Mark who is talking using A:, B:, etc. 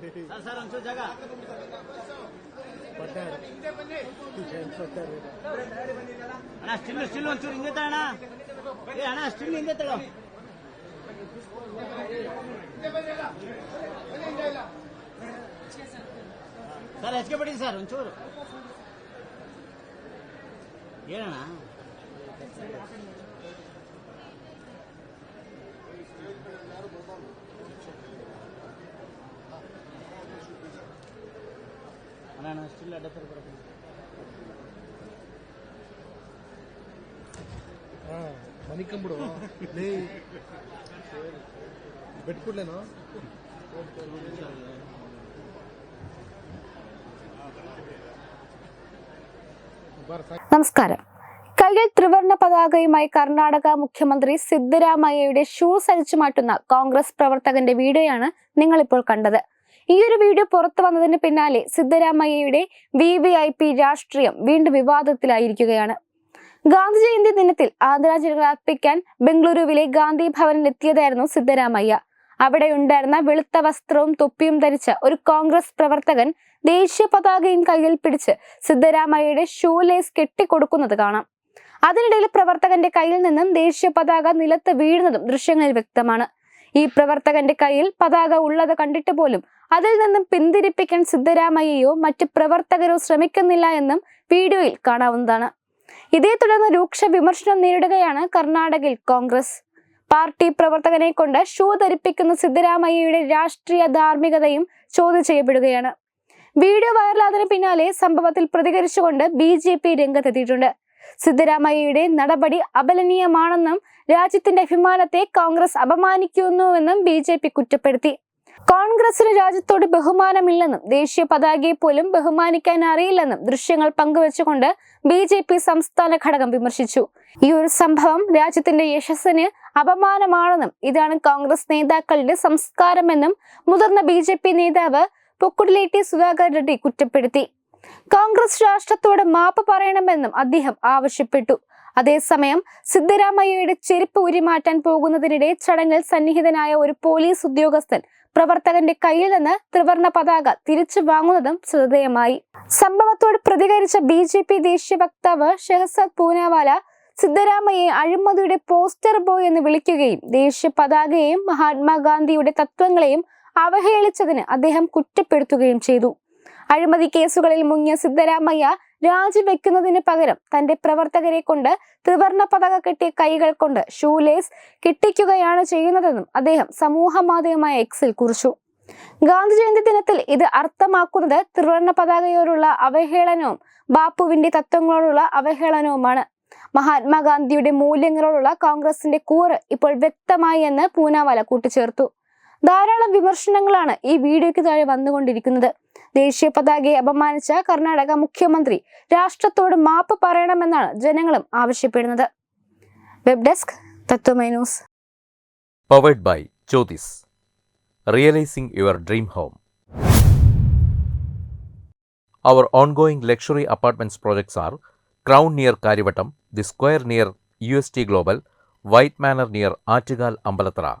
A: Sir sir ಒಂಚೂರು ಜಾಗ ಅಣ್ಣ ಸ್ಟಿಲ್ ಸ್ಟಿಲ್ ಒಂಚೂರು ತಳ ಅಣ್ಣ ಏ ಅಣ್ಣ ಸ್ಟಿಲ್ ಹಿಂದೆ ತಗೋ ಸರ್ ಹೆಚ್ಚಿಗೆ ಬಿಡಿ ಸರ್ ಒಂಚೂರು ಏನಣ್ಣ ಅಣ್ಣ ಅಣ್ಣ ಸ್ಟಿಲ್ ಅಡ್ಡ ತರ ಬರಬೇಕು
B: ಮನಿಕಂಬಿಡು ಲೇ ಬೆಟ್ಕೊಡ್ಲೇನು ಬಾರ ಸಾಕು
C: നമസ്കാരം കയ്യിൽ ത്രിവർണ പതാകയുമായി കർണാടക മുഖ്യമന്ത്രി സിദ്ധരാമയ്യയുടെ ഷൂസ് അഴിച്ചു മാറ്റുന്ന കോൺഗ്രസ് പ്രവർത്തകന്റെ വീഡിയോയാണ് നിങ്ങളിപ്പോൾ കണ്ടത് ഈ ഒരു വീഡിയോ പുറത്തു വന്നതിന് പിന്നാലെ സിദ്ധരാമയ്യയുടെ വി വി ഐ പി രാഷ്ട്രീയം വീണ്ടും വിവാദത്തിലായിരിക്കുകയാണ്. ഗാന്ധി ജയന്തി ദിനത്തിൽ ആദരാഞ്ജലികൾ അർപ്പിക്കാൻ ബംഗളൂരുവിലെ ഗാന്ധി ഭവനിൽ എത്തിയതായിരുന്നു സിദ്ധരാമയ്യ. അവിടെ ഉണ്ടായിരുന്ന വെളുത്ത വസ്ത്രവും തൊപ്പിയും ധരിച്ച ഒരു കോൺഗ്രസ് പ്രവർത്തകൻ ദേശീയ പതാകയും കയ്യിൽ പിടിച്ച് സിദ്ധരാമയ്യയുടെ ഷൂ ലേസ് കെട്ടിക്കൊടുക്കുന്നത് കാണാം. അതിനിടയിൽ പ്രവർത്തകന്റെ കയ്യിൽ നിന്നും ദേശീയ പതാക നിലത്ത് വീഴുന്നതും ദൃശ്യങ്ങളിൽ വ്യക്തമാണ്. ഈ പ്രവർത്തകന്റെ കയ്യിൽ പതാക ഉള്ളത് കണ്ടിട്ട് പോലും അതിൽ നിന്നും പിന്തിരിപ്പിക്കാൻ സിദ്ധരാമയ്യയോ മറ്റ് പ്രവർത്തകരോ ശ്രമിക്കുന്നില്ല എന്നും വീഡിയോയിൽ കാണാവുന്നതാണ്. ഇതേ തുടർന്ന് രൂക്ഷ വിമർശനം നേരിടുകയാണ് കർണാടകയിൽ കോൺഗ്രസ്. പാർട്ടി പ്രവർത്തകനെ കൊണ്ട് ഷൂ ധരിപ്പിക്കുന്ന സിദ്ധരാമയ്യയുടെ രാഷ്ട്രീയ ധാർമ്മികതയും ചോദ്യം ചെയ്യപ്പെടുകയാണ്. വീഡിയോ വൈറലാതിന് പിന്നാലെ സംഭവത്തിൽ പ്രതികരിച്ചുകൊണ്ട് ബി ജെ പി രംഗത്തെത്തിയിട്ടുണ്ട്. സിദ്ധരാമയ്യയുടെ നടപടി അപലനീയമാണെന്നും രാജ്യത്തിന്റെ അഭിമാനത്തെ കോൺഗ്രസ് അപമാനിക്കുന്നുവെന്നും ബി ജെ പി കുറ്റപ്പെടുത്തി. കോൺഗ്രസിന് രാജ്യത്തോട് ബഹുമാനമില്ലെന്നും ദേശീയ പതാകയെ പോലും ബഹുമാനിക്കാൻ അറിയില്ലെന്നും ദൃശ്യങ്ങൾ പങ്കുവച്ചുകൊണ്ട് ബി ജെ പി സംസ്ഥാന ഘടകം വിമർശിച്ചു. ഈ ഒരു സംഭവം രാജ്യത്തിന്റെ യശസ്സിന് അപമാനമാണെന്നും ഇതാണ് കോൺഗ്രസ് നേതാക്കളുടെ സംസ്കാരമെന്നും മുതിർന്ന ബി നേതാവ് പൊക്കുടിലേറ്റി സുധാകർ റെഡ്ഡി കുറ്റപ്പെടുത്തി. കോൺഗ്രസ് രാഷ്ട്രത്തോട് മാപ്പ് പറയണമെന്നും അദ്ദേഹം ആവശ്യപ്പെട്ടു. അതേസമയം സിദ്ധരാമയ്യയുടെ ചെരുപ്പ് ഉരിമാറ്റാൻ പോകുന്നതിനിടെ ചടങ്ങിൽ സന്നിഹിതനായ ഒരു പോലീസ് ഉദ്യോഗസ്ഥൻ പ്രവർത്തകന്റെ കയ്യിൽ നിന്ന് ത്രിവർണ പതാക തിരിച്ചു വാങ്ങുന്നതും ശ്രദ്ധേയമായി. സംഭവത്തോട് പ്രതികരിച്ച ബി ജെ പി ദേശീയ വക്താവ് ഷെഹസാദ് പൂനാവാല സിദ്ധരാമയ്യെ അഴിമതിയുടെ പോസ്റ്റർ ബോയ് എന്ന് വിളിക്കുകയും ദേശീയ പതാകയെയും മഹാത്മാഗാന്ധിയുടെ തത്വങ്ങളെയും അവഹേളിച്ചതിന് അദ്ദേഹം കുറ്റപ്പെടുത്തുകയും ചെയ്തു. അഴിമതി കേസുകളിൽ മുങ്ങിയ സിദ്ധരാമയ്യ രാജിവെക്കുന്നതിന് പകരം തന്റെ പ്രവർത്തകരെ കൊണ്ട് ത്രിവർണ പതാക കെട്ടിയ കൈകൾ കൊണ്ട് ഷൂലേസ് കെട്ടിക്കുകയാണ് ചെയ്യുന്നതെന്നും അദ്ദേഹം സമൂഹ മാധ്യമമായ എക്സിൽ കുറിച്ചു. ഗാന്ധി ജയന്തി ദിനത്തിൽ ഇത് അർത്ഥമാക്കുന്നത് ത്രിവർണ പതാകയോടുള്ള അവഹേളനവും ബാപ്പുവിന്റെ തത്വങ്ങളോടുള്ള അവഹേളനവുമാണ്. മഹാത്മാഗാന്ധിയുടെ മൂല്യങ്ങളോടുള്ള കോൺഗ്രസിന്റെ കൂറ് ഇപ്പോൾ വ്യക്തമായി എന്ന് പൂനാവാല കൂട്ടിച്ചേർത്തു. ധാരാളം വിമർശനങ്ങളാണ് ഈ വീഡിയോയ്ക്ക് താഴെ വന്നുകൊണ്ടിരിക്കുന്നത്. ദേശീയ പതാകയെ അപമാനിച്ച കർണാടക മുഖ്യമന്ത്രി രാഷ്ട്രത്തോട് മാപ്പ് പറയണമെന്നാണ് ജനങ്ങളും ആവശ്യപ്പെടുന്നത് web desk Tatwamayi news
D: Powered by Jyotis. Realizing your dream home. Our ongoing luxury apartments projects are Crown near Karivattam, The Square near UST Global, White Manor near Artigal Ambalatra,